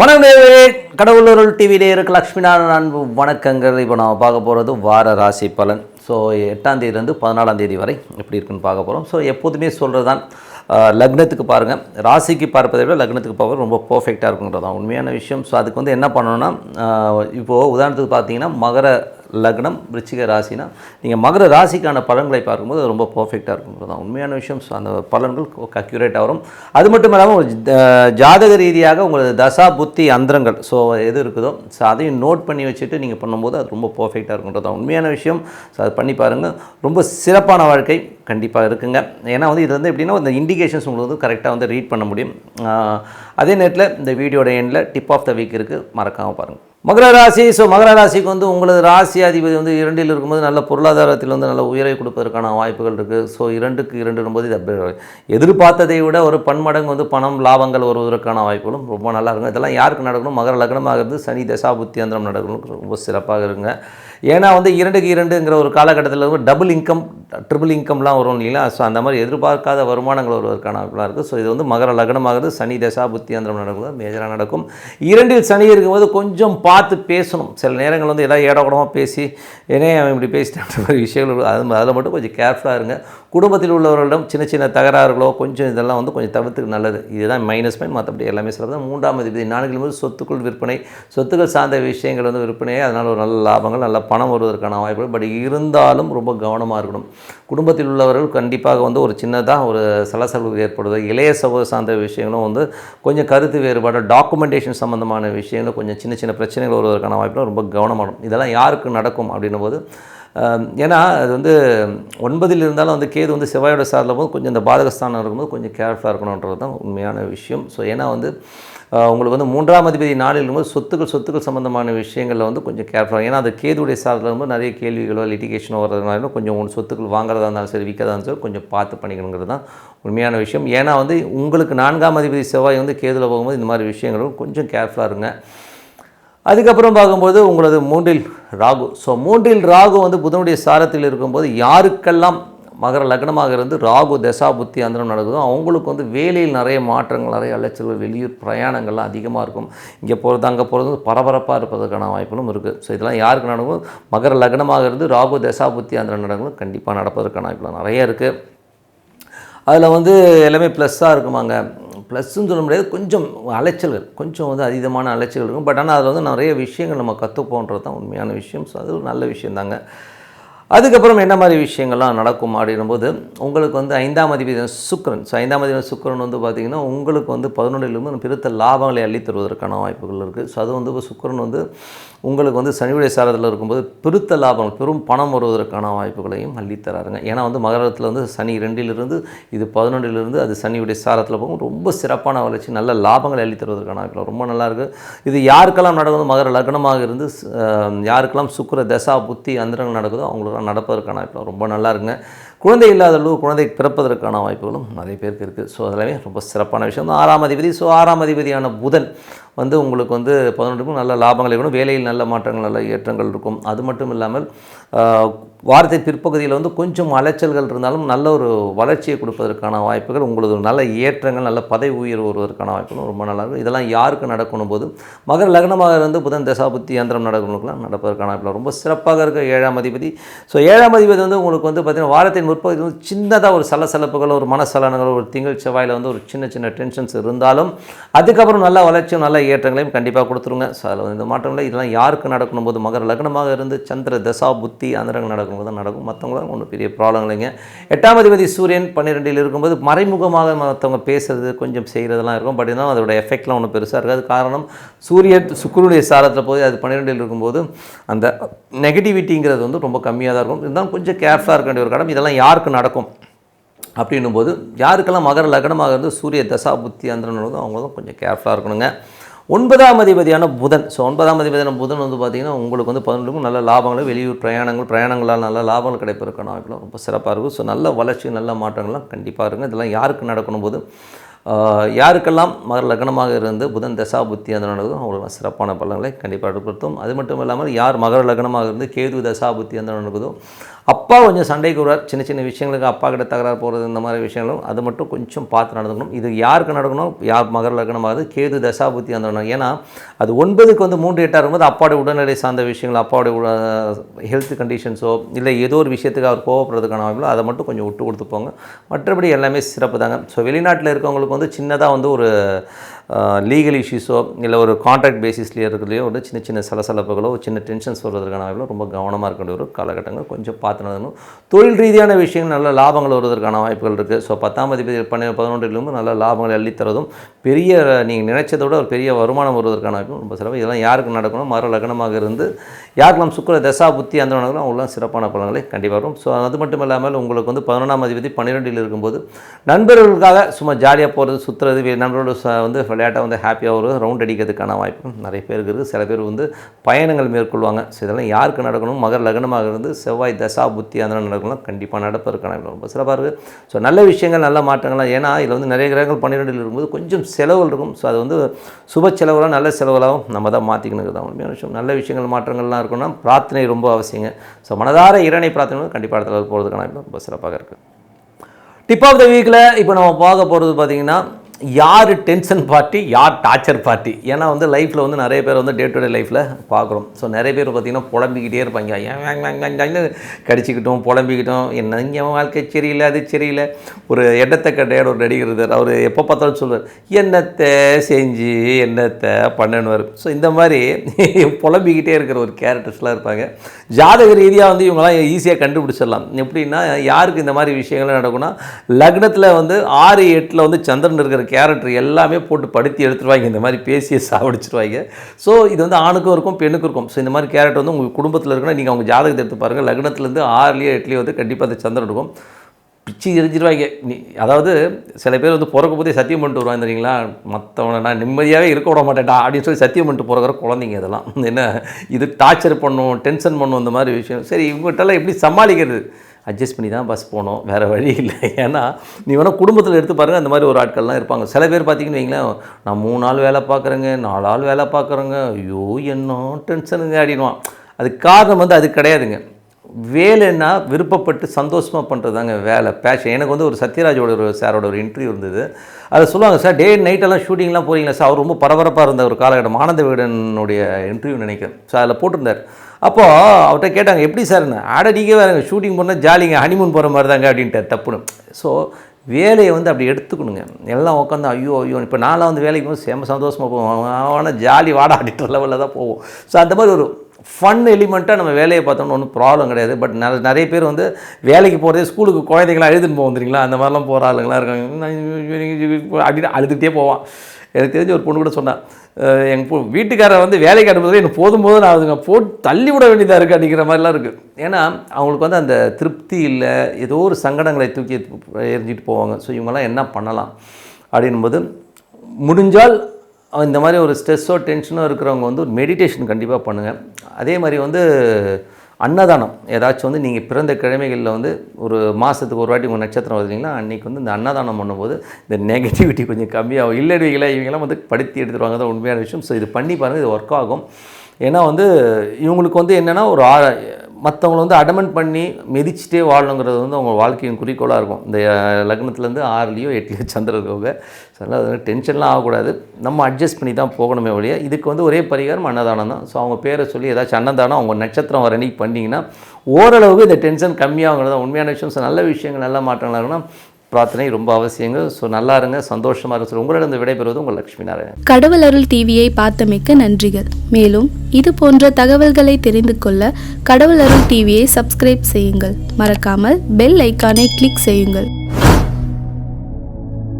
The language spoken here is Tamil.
வணக்கம் கடவுளூர் டிவி நேயருக்கு லக்ஷ்மி நாராயண அன்பு வணக்கங்கள். இப்போ நம்ம பார்க்க போகிறது வார ராசி பலன். ஸோ எட்டாம் தேதியிலேருந்து பதினாலாம் தேதி வரை எப்படி இருக்குன்னு பார்க்க போகிறோம் ஸோ எப்போதுமே சொல்கிறது தான் லக்னத்துக்கு பாருங்கள் ராசிக்கு பார்ப்பதை விட லக்னத்துக்கு பார்ப்பது ரொம்ப பர்ஃபெக்டாக இருக்குங்கிறது தான் உண்மையான விஷயம். ஸோ அதுக்கு வந்து என்ன பண்ணணும்னா இப்போது உதாரணத்துக்கு பார்த்தீங்கன்னா மகர லக்னம் விருச்சிக ராசினா நீங்கள் மகர ராசிக்கான பலன்களை பார்க்கும்போது அது ரொம்ப பர்ஃபெக்டாக இருக்குங்கிறது தான் உண்மையான விஷயம் ஸோ அந்த பலன்கள் அக்யூரேட்டாக வரும். அது மட்டும் இல்லாமல் ஒரு ஜாதக ரீதியாக உங்களது தசா புத்தி அந்தரங்கள் ஸோ எது இருக்குதோ ஸோ அதையும் நோட் பண்ணி வச்சுட்டு நீங்கள் பண்ணும்போது அது ரொம்ப பர்ஃபெக்டாக இருக்குன்றது தான் உண்மையான விஷயம். ஸோ அது பண்ணி பாருங்கள் ரொம்ப சிறப்பான வாழ்க்கை கண்டிப்பாக இருக்குங்க. ஏன்னா வந்து இது வந்து எப்படின்னா இந்த இண்டிகேஷன்ஸ் உங்களுக்கு வந்து கரெக்டாக வந்து ரீட் பண்ண முடியும். அதே நேரத்தில் இந்த வீடியோட எண்டில் டிப் ஆஃப் த வீக் இருக்குது மறக்காமல் பாருங்கள் மகர ராசி ஸோ மகர ராசிக்கு வந்து உங்களது ராசி அதிபதி வந்து இரண்டில் இருக்கும்போது நல்ல பொருளாதாரத்தில் வந்து நல்ல உயரை கொடுப்பதற்கான வாய்ப்புகள் இருக்குது ஸோ இரண்டுக்கு இரண்டு போது இது அப்படி எதிர்பார்த்ததை விட ஒரு பன்மடங்கு வந்து பணம் லாபங்கள் வருவதற்கான வாய்ப்புகளும் ரொம்ப நல்லா இருக்கும். இதெல்லாம் யாருக்கு நடக்கணும்? மகர லக்னமாக இருந்து சனி தசா அந்தரம் நடக்கணும். ரொம்ப சிறப்பாக இருக்குங்க. ஏன்னா வந்து இரண்டுக்கு இரண்டுங்கிற ஒரு காலகட்டத்தில் வந்து டபுள் இன்கம் ட்ரிபிள் இன்கம்லாம் வரும் இல்லைங்களா? ஸோ அந்த மாதிரி எதிர்பார்க்காத வருமானங்கள் வருவதற்கான வாய்ப்புலாம் இருக்குது ஸோ இது வந்து மகர லக்னமாகிறது சனி தசா புத்தியந்திரம் நடக்கும் மேஜராக நடக்கும். இரண்டில் சனி இருக்கும்போது கொஞ்சம் பார்த்து பேசணும். சில நேரங்கள் வந்து ஏதாவது ஏடக்கூடமாக பேசி ஏனே அவன் இப்படி பேசிட்டான்ற மாதிரி விஷயங்கள் அது அதில் மட்டும் கொஞ்சம் கேர்ஃபுல்லாக இருங்க. குடும்பத்தில் உள்ளவர்களிடம் சின்ன சின்ன தகராறுகளோ கொஞ்சம் இதெல்லாம் வந்து கொஞ்சம் தவிர்த்துக்கு நல்லது. இதுதான் மைனஸ் பாயிண்ட் மற்றபடி எல்லாமே சிறப்பு தான். மூன்றாம் அதிபதி நான்கு போது சொத்துக்கள் விற்பனை சொத்துக்கள் சார்ந்த விஷயங்கள் வந்து விற்பனையே அதனால் ஒரு நல்ல லாபங்கள் நல்ல பணம் வருவதற்கான வாய்ப்புகள் பட் இருந்தாலும் ரொம்ப கவனமாக இருக்கணும். குடும்பத்தில் உள்ளவர்கள் கண்டிப்பாக வந்து ஒரு சின்னதாக ஒரு சலசலவு ஏற்படுது. இளைய சகோதர சார்ந்த விஷயங்களும் வந்து கொஞ்சம் கருத்து வேறுபாடு டாக்குமெண்டேஷன் சம்மந்தமான விஷயங்களும் கொஞ்சம் சின்ன சின்ன பிரச்சனைகள் வருவதற்கான வாய்ப்புகள் ரொம்ப கவனமாகும் இதெல்லாம் யாருக்கு நடக்கும் அப்படின்னும் போது ஏன்னா அது வந்து ஒன்பதில் இருந்தாலும் வந்து கேது வந்து செவ்வாயோட சாரில் போது கொஞ்சம் இந்த பாதகஸ்தானம் இருக்கும்போது கொஞ்சம் கேர்ஃபுல்லாக இருக்கணுன்றது தான் உண்மையான விஷயம். ஸோ ஏன்னா வந்து உங்களுக்கு வந்து மூன்றாம் அதிபதி நாளில் இருக்கும்போது சொத்துக்கள் சொத்துக்கள் சம்மந்தமான விஷயங்களில் வந்து கொஞ்சம் கேர்ஃபுல்லாக ஏன்னா அது கேதுடைய சாரில் இருக்கும்போது நிறைய கேள்விகளோ லிட்டிகேஷனோ வர்றதுனால கொஞ்சம் உங்கள் சொத்துக்கள் வாங்குறதா இருந்தாலும் சரி விற்கிறதா இருந்தாலும் சரி கொஞ்சம் பார்த்து பண்ணிக்கணுங்கிறது தான் உண்மையான விஷயம். ஏன்னா வந்து உங்களுக்கு நான்காம் அதிபதி செவ்வாய் வந்து கேதுவில் போகும்போது இந்த மாதிரி விஷயங்களும் கொஞ்சம் கேர்ஃபுல்லாக இருங்க. அதுக்கப்புறம் பார்க்கும்போது உங்களது மூன்றில் ராகு. ஸோ மூன்றில் ராகு வந்து புதனுடைய சாரத்தில் இருக்கும்போது யாருக்கெல்லாம் மகர லக்னமாக இருந்து ராகு தசா புத்தி அந்தரம் நடக்குதோ அவங்களுக்கு வந்து வேலையில் நிறைய மாற்றங்கள் நிறைய அலைச்சல்கள் வெளியூர் பிரயாணங்கள்லாம் அதிகமாக இருக்கும். இங்கே போகிறது அங்கே போகிறது பரபரப்பாக இருப்பதற்கான வாய்ப்புகளும் இருக்குது. ஸோ இதெல்லாம் யாருக்கு நடக்கும் மகர லக்னமாக இருந்து ராகு தசா புத்தி அந்தரம் நடக்கும் கண்டிப்பாக நடப்பதற்கான வாய்ப்புகள் நிறைய இருக்குது. அதில் வந்து எல்லாமே ப்ளஸ்ஸாக இருக்குமாங்க. ப்ளஸ்ஸுன்னு சொல்ல முடியாது கொஞ்சம் அலைச்சல்கள் கொஞ்சம் வந்து அதீதமான அலைச்சல்கள் இருக்கும். பட் ஆனால் அதில் வந்து நிறைய விஷயங்கள் நம்ம கற்றுப்போன்றது தான் உண்மையான விஷயம். ஸோ அது ஒரு நல்ல விஷயந்தாங்க. அதுக்கப்புறம் என்ன மாதிரி விஷயங்கள்லாம் நடக்கும் அப்படின்னும்போது உங்களுக்கு வந்து ஐந்தாம் அதிபதி சுக்கிரன். ஸோ ஐந்தாம் அதிபதி சுக்கிரன் வந்து பார்த்திங்கன்னா உங்களுக்கு வந்து பதினொன்றிலிருந்து பெருத்த லாபங்களை அள்ளி தருவதற்கான வாய்ப்புகள் இருக்குது ஸோ அது வந்து இப்போ சுக்கிரன் வந்து உங்களுக்கு வந்து சனியுடைய சாரத்தில் இருக்கும்போது பெருத்த லாபங்கள் பெரும் பணம் வருவதற்கான வாய்ப்புகளையும் அள்ளித் தராருங்க. ஏன்னா வந்து மகரத்தில் வந்து சனி ரெண்டிலிருந்து இது பதினொன்றிலிருந்து அது சனியுடைய சாரத்தில் போகும். ரொம்ப சிறப்பான வளர்ச்சி நல்ல லாபங்களை அள்ளித்தருவதற்கான வாய்ப்புகள் ரொம்ப நல்லாயிருக்கு இது யாருக்கெல்லாம் நடக்குது மகர லக்னமாக இருந்து யாருக்கெல்லாம் சுக்கிர தசா புத்தி அந்தரங்கள் நடக்குதோ அவங்களுக்கெல்லாம் நடப்பதற்கான வாய்ப்புகள் ரொம்ப நல்லா இருக்குங்க குழந்தை இல்லாதவர்களுக்கு குழந்தை பிறப்பதற்கான வாய்ப்புகளும் நிறைய பேருக்கு இருக்குது. ஸோ அதெல்லாமே ரொம்ப சிறப்பான விஷயம். தான் ஆறாம் அதிபதி. ஸோ ஆறாம் அதிபதியான புதன் வந்து உங்களுக்கு வந்து பதினொன்றுக்கும் நல்ல லாபங்கள் இருக்கணும். வேலையில் நல்ல மாற்றங்கள் நல்ல ஏற்றங்கள் இருக்கும். அது மட்டும் இல்லாமல் வாரத்தை பிற்பகுதியில் வந்து கொஞ்சம் அலைச்சல்கள் இருந்தாலும் நல்ல ஒரு வளர்ச்சியை கொடுப்பதற்கான வாய்ப்புகள் உங்களுக்கு நல்ல ஏற்றங்கள் நல்ல பதவி உயர்வு வருவதற்கான வாய்ப்புகளும் ரொம்ப நல்லா இருக்கும். இதெல்லாம் யாருக்கு நடக்கணும் போது? மகர லக்னமாக இருந்து புதன் தசாபுத்தி யந்திரம் நடக்கணுக்கெல்லாம் நடப்பதற்கான வாய்ப்பு ரொம்ப சிறப்பாக இருக்க. ஏழாம் அதிபதி. ஸோ ஏழாம் அதிபதி வந்து உங்களுக்கு வந்து பார்த்திங்கன்னா வாரத்தின் முற்பகுதி வந்து சின்னதாக ஒரு சலசலப்புகள் ஒரு மனசலனங்கள் ஒரு திங்கள் செவ்வாயில் வந்து ஒரு சின்ன சின்ன டென்ஷன்ஸ் இருந்தாலும் அதுக்கப்புறம் நல்ல வளர்ச்சியும் நல்ல ஏற்றங்களையும் கண்டிப்பாக கொடுத்துருங்க. ஸோ அதில் வந்து இந்த மாற்றம் இல்லை. இதெல்லாம் யாருக்கு நடக்கணும் போது? மகர லக்னமாக இருந்து சந்திர தசா புத்தி நடக்கும் நடக்கும்போது தான் நடக்கும். மற்றவங்களாம் ஒன்றும் பெரிய ப்ராப்ளம் இல்லைங்க. எட்டாம் அதிபதி சூரியன் பன்னிரெண்டில் இருக்கும்போது மறைமுகமாக மற்றவங்க பேசுறது கொஞ்சம் செய்கிறதெல்லாம் இருக்கும். பட் இருந்தாலும் அதோட எஃபெக்ட்லாம் ஒன்றும் பெருசாக இருக்காது. காரணம் சூரியன் சுக்கரனுடைய சாரத்தில் போய் அது பன்னிரெண்டில் இருக்கும்போது அந்த நெகட்டிவிட்டிங்கிறது வந்து ரொம்ப கம்மியாக தான் இருக்கும். இருந்தாலும் கொஞ்சம் கேர்ஃபுல்லாக இருக்க வேண்டிய ஒரு கடம் இதெல்லாம் யாருக்கு நடக்கும்? அப்படின்னும் போது யாருக்கெல்லாம் மகர லக்னமாக இருந்து சூரிய தசா புத்தி அந்த அவங்க தான் கொஞ்சம் கேர்ஃபுல்லாக இருக்கணுங்க. ஒன்பதாம் அதிபதியான புதன். ஸோ ஒன்பதாம் அதிபதியான புதன் வந்து பார்த்திங்கன்னா உங்களுக்கு வந்து பதினொன்றுக்கும் நல்ல லாபங்கள் வெளியூர் பிரயாணங்கள் பிரயாணங்களால் நல்ல லாபங்கள் கிடைப்பதற்கான வாய்ப்புலாம் ரொம்ப சிறப்பாக இருக்கும். ஸோ நல்ல வளர்ச்சி நல்ல மாற்றங்கள்லாம் கண்டிப்பாக இருக்கும். இதெல்லாம் யாருக்கு நடக்கணும் போது யாருக்கெல்லாம் மகர லக்னமாக இருந்து புதன் தசா புத்தி அந்த நடக்கும் அவங்களுக்கு சிறப்பான பலன்களை கண்டிப்பாக ஏற்படுத்தும் அது மட்டும் இல்லாமல் யார் மகர லக்னமாக இருந்து கேது தசா புத்தி அந்த நடக்குதோ அப்பா கொஞ்சம் சண்டைக்கு வருவார். சின்ன சின்ன விஷயங்களுக்கு அப்பா கிட்ட தகராறு போகிறது இந்த மாதிரி விஷயங்களும் அது மட்டும் கொஞ்சம் பார்த்து நடந்துக்கணும். இது யாருக்கு நடக்கணும்? யார் மகர் அது கேது தசாபுத்தி அந்த ஏன்னா அது ஒன்பதுக்கு வந்து மூன்று எட்டாக இருக்கும்போது அப்பாவுடைய உடல்நிலை சார்ந்த விஷயங்கள் அப்பாவுடைய ஹெல்த் கண்டிஷன்ஸோ இல்லை ஏதோ ஒரு விஷயத்துக்கு அவர் கோவப்படுறதுக்கான வாய்ப்புகளோ அதை மட்டும் கொஞ்சம் விட்டு கொடுத்து போங்க. மற்றபடி எல்லாமே சிறப்பு தாங்க. ஸோ வெளிநாட்டில் இருக்கவங்களுக்கு வந்து சின்னதாக வந்து ஒரு லீகல் இஷ்யூஸோ இல்லை ஒரு கான்ட்ராக்ட் பேசிஸ்லேயே இருக்கிறதுலையோ ஒரு சின்ன சின்ன சலசலப்புகளோ சின்ன டென்ஷன்ஸ் வருவதற்கான வாய்ப்பில் ரொம்ப கவனமாக இருக்க வேண்டிய ஒரு காலகட்டங்கள் கொஞ்சம் பார்த்து நடக்கணும் தொழில் ரீதியான விஷயங்கள் நல்ல லாபங்கள் வருவதற்கான வாய்ப்புகள் இருக்குது ஸோ பத்தாம் தேதி பன்னெண்டு பதினொன்றிலிருந்து நல்ல லாபங்கள் அள்ளி தரதும் பெரிய நீங்கள் நினைச்சதை விட ஒரு பெரிய வருமானம் வருவதற்கான வாய்ப்பும் ரொம்ப சிறப்பு. இதெல்லாம் யாருக்கு நடக்கணும்? மர லக்னமாக இருந்து யாருக்கெல்லாம் சுக்கர தசா புத்தி அந்த நடக்கணும் அவங்களாம் சிறப்பான பலன்களை கண்டிப்பாக வரும். ஸோ அது மட்டும் இல்லாமல் உங்களுக்கு வந்து பதினொன்றாம் அதிபதி பன்னிரெண்டில் இருக்கும்போது நண்பர்களுக்காக சும்மா ஜாலியாக போகிறது சுற்றுறது நண்பர்களோட ச- வந்து விளையாட்டாக வந்து ஹாப்பியாக ஒரு ரவுண்ட் அடிக்கிறதுக்கான வாய்ப்பு நிறைய பேருக்கு இருக்குது. சில பேர் வந்து பயணங்கள் மேற்கொள்வாங்க. ஸோ இதெல்லாம் யாருக்கு நடக்கணும்? மகர் லக்னமாக இருந்து செவ்வாய் தசா புத்தி அந்த நடக்கணும் கண்டிப்பாக நடப்பதற்கான ரொம்ப சிறப்பாக இருக்குது. ஸோ நல்ல விஷயங்கள் நல்ல மாற்றங்கள்லாம். ஏன்னா இதில் வந்து நிறைய கிரகங்கள் பன்னிரெண்டில் இருக்கும்போது கொஞ்சம் செலவுகள் இருக்கும். ஸோ அது வந்து சுப செலவுலாம் நல்ல செலவுகளாகவும் நம்ம தான் மாற்றிக்கணுங்கிறது தான் உண்மையான விஷயம். நல்ல விஷயங்கள் மாற்றங்கள்லாம் இருக்கணும்னா பிரார்த்தனை ரொம்ப அவசியங்க. ஸோ மனதார இறைனை பிரார்த்தனை கண்டிப்பாக இடத்துல போகிறதுக்கான ரொம்ப சிறப்பாக இருக்குது. டிப் ஆஃப் த வீக்கில் இப்போ நம்ம பார்க்க போகிறது பார்த்திங்கன்னா யார் டென்ஷன் பார்ட்டி யார் டார்ச்சர் பார்ட்டி ஏன்னா வந்து லைஃப்பில் வந்து நிறைய பேர் வந்து டே டு டே லைஃப்பில் பார்க்குறோம். ஸோ நிறைய பேர் பார்த்திங்கன்னா புலம்பிக்கிட்டே இருப்பாங்க. ஏன் கடிச்சிக்கிட்டோம் புலம்பிக்கிட்டோம். என்ன இங்கே வாழ்க்கை சரியில்லை அது சரியில்லை. ஒரு எண்ணத்தை கட்டையாட ஒரு நடிகர் அவர் எப்போ பார்த்தாலும் சொல்வார் என்னத்தை செஞ்சு என்னத்தை பண்ணுவார் ஸோ இந்த மாதிரி புலம்பிக்கிட்டே இருக்கிற ஒரு கேரக்டர்ஸ்லாம் இருப்பாங்க. ஜாதக ரீதியாக வந்து இவங்கெல்லாம் ஈஸியாக கண்டுபிடிச்சிடலாம். எப்படின்னா யாருக்கு இந்த மாதிரி விஷயங்கள்லாம் நடக்கும்னா லக்னத்தில் வந்து ஆறு எட்டில் வந்து சந்திரன் இருக்கிற கேரக்டர் எல்லாமே போட்டு படுத்தி எடுத்துருவாங்க. இந்த மாதிரி பேசிய சாவடிச்சிருவாங்க. ஸோ இது வந்து ஆணுக்கும் இருக்கும் பெண்ணுக்கும் இருக்கும். ஸோ இந்த மாதிரி கேரக்டர் வந்து உங்கள் குடும்பத்தில் இருக்குன்னா நீங்கள் அவங்க ஜாதகத்தை எடுத்து பாருங்கள் லக்னத்துலேருந்து ஆறுலேயோ எட்டுலேயோ வந்து கண்டிப்பாக அந்த சந்திரன் இருக்கும். பிச்சு எரிஞ்சிருவாங்க. நீ அதாவது சில பேர் வந்து பிறக்க போதே சத்தியம் பண்ணிட்டு வருவாங்க தெரியுங்களா? மற்றவனை நான் நிம்மதியாகவே இருக்க விட மாட்டேன்டா அப்படின்னு சொல்லி சத்தியம் பண்ணிட்டு பிறகுற குழந்தைங்க இதெல்லாம். என்ன இது டார்ச்சர் பண்ணும் டென்ஷன் பண்ணும் இந்த மாதிரி விஷயம். சரி இவங்ககிட்டலாம் எப்படி சமாளிக்கிறது? அட்ஜஸ்ட் பண்ணி தான் பஸ் போகணும் வேறு வழி இல்லை. ஏன்னா நீ வேணால் குடும்பத்தில் எடுத்து பாருங்கள் அந்த மாதிரி ஒரு ஆட்கள்லாம் இருப்பாங்க. சில பேர் பார்த்தீங்கன்னு வைங்களேன் நான் மூணு நாள் வேலை பார்க்குறேங்க நாலு ஆள் வேலை பார்க்குறேங்க ஐயோ என்ன டென்ஷனுங்க அப்படின்வான் அது காரணம் வந்து அது கிடையாதுங்க. வேலைன்னா விருப்பப்பட்டு சந்தோஷமாக பண்ணுறது தாங்க வேலை. பேஷன் எனக்கு வந்து ஒரு சத்யராஜோட ஒரு சாரோட ஒரு இன்டர்வியூ இருந்தது. அதை சொல்லுவாங்க சார் டே நைட்டெல்லாம் ஷூட்டிங்லாம் போகிறீங்களா சார்? அவர் ரொம்ப பரபரப்பாக இருந்த ஒரு காலகட்டம். ஆனந்த விகடனுடைய இன்டர்வியூ நினைக்கிறேன். சார் அதில் போட்டிருந்தார். அப்போது அவர்கிட்ட கேட்டாங்க எப்படி சார் ஆட நீங்கள் வேறு ஷூட்டிங் போனால் ஜாலிங்க ஹனிமூன் போகிற மாதிரி தாங்க அப்படின்ட்டு. தப்புன்னு ஸோ வேலையை வந்து அப்படி எடுத்துக்கணுங்க. எல்லாம் உட்காந்து ஐயோ ஐயோ இப்போ நான்லாம் வந்து வேலைக்கு போய் செம்ம சந்தோஷமாக போவோம். ஆனால் ஜாலி வாடா அப்படின்ற லெவலில் தான் போவோம். ஸோ அந்த மாதிரி ஒரு ஃபன் எலிமெண்ட்டாக நம்ம வேலையை பார்த்தோம்னா ஒன்றும் ப்ராப்ளம் கிடையாது. பட் நிறைய நிறைய பேர் வந்து வேலைக்கு போகிறதே ஸ்கூலுக்கு குழந்தைங்களாம் எழுதுன்னு போவோம் அந்த மாதிரிலாம் போகிற ஆளுங்களாம் இருக்காங்க. அப்படின்னு அழுதுகிட்டே போவான். எனக்கு தெரிஞ்ச ஒரு பொண்ணு கூட சொன்னான் எங்கள் வீட்டுக்காரர் வந்து வேலைக்கு அனுப்புறது எனக்கு போதும் போதும் நான் அதுங்க போட்டு தள்ளி விட வேண்டியதாக இருக்குது அப்படிங்கிற மாதிரிலாம் இருக்குது ஏன்னா அவங்களுக்கு வந்து அந்த திருப்தி இல்லை ஏதோ ஒரு சங்கடங்களை தூக்கி எரிஞ்சிட்டு போவாங்க. ஸோ இவங்கெல்லாம் என்ன பண்ணலாம் அப்படின்போது முடிஞ்சால் இந்த மாதிரி ஒரு ஸ்ட்ரெஸ்ஸோ டென்ஷனோ இருக்கிறவங்க வந்து ஒரு மெடிடேஷன் கண்டிப்பாக பண்ணுங்கள் அதே மாதிரி வந்து அன்னதானம். ஏதாச்சும் வந்து நீங்கள் பிறந்த கிழமைகளில் வந்து ஒரு மாதத்துக்கு ஒரு வாட்டி உங்கள் நட்சத்திரம் வருதுங்களா அன்றைக்கி வந்து இந்த அன்னதானம் பண்ணும்போது இந்த நெகட்டிவிட்டி கொஞ்சம் கம்மியாகும். இல்லைடுவீங்களா இவங்கெல்லாம் வந்து படுத்தி எடுத்துருவாங்க. தான் உண்மையான விஷயம். ஸோ இது பண்ணி பாருங்கள் இது ஒர்க் ஆகும். ஏன்னா வந்து இவங்களுக்கு வந்து என்னென்னா ஒரு ஆ மற்றவங்கள வந்து அடமெண்ட் பண்ணி மிதிச்சிட்டே வாழணுங்கிறது வந்து அவங்க வாழ்க்கையின் குறிக்கோளாக இருக்கும். இந்த லக்னத்துலேருந்து ஆறுலேயோ எட்டுலேயோ சந்திரன் இருக்கவங்க ஸோ அதனால் அது டென்ஷன்லாம் ஆகக்கூடாது. நம்ம அட்ஜஸ்ட் பண்ணி தான் போகணுமே வழியா இதுக்கு வந்து ஒரே பரிகாரம் அன்னதானம் தான். ஸோ அவங்க பேரை சொல்லி ஏதாச்சும் அன்னதானம் அவங்க நட்சத்திரம் வர அன்னைக்கு பண்ணிங்கன்னா ஓரளவுக்கு இந்த டென்ஷன் கம்மியாகுங்கிறது தான். உண்மையான விஷயம். நல்ல விஷயங்கள் நல்ல மாற்றங்களாக இருக்குன்னா பிரார்த்தனை ரொம்ப அவசியங்க ஸோ நல்லா இருங்க சந்தோஷமாக இருங்க. ஸோ உங்களிடம் விடைபெறுவது உங்கள் லட்சுமி நாராயணன். கடவுள் அருள் டிவியை பார்த்தமைக்க நன்றிகள். மேலும் இது போன்ற தகவல்களை தெரிந்து கொள்ள கடவுள் அருள் டிவியை சப்ஸ்கிரைப் செய்யுங்கள். மறக்காமல் பெல் ஐக்கானை கிளிக் செய்யுங்கள்.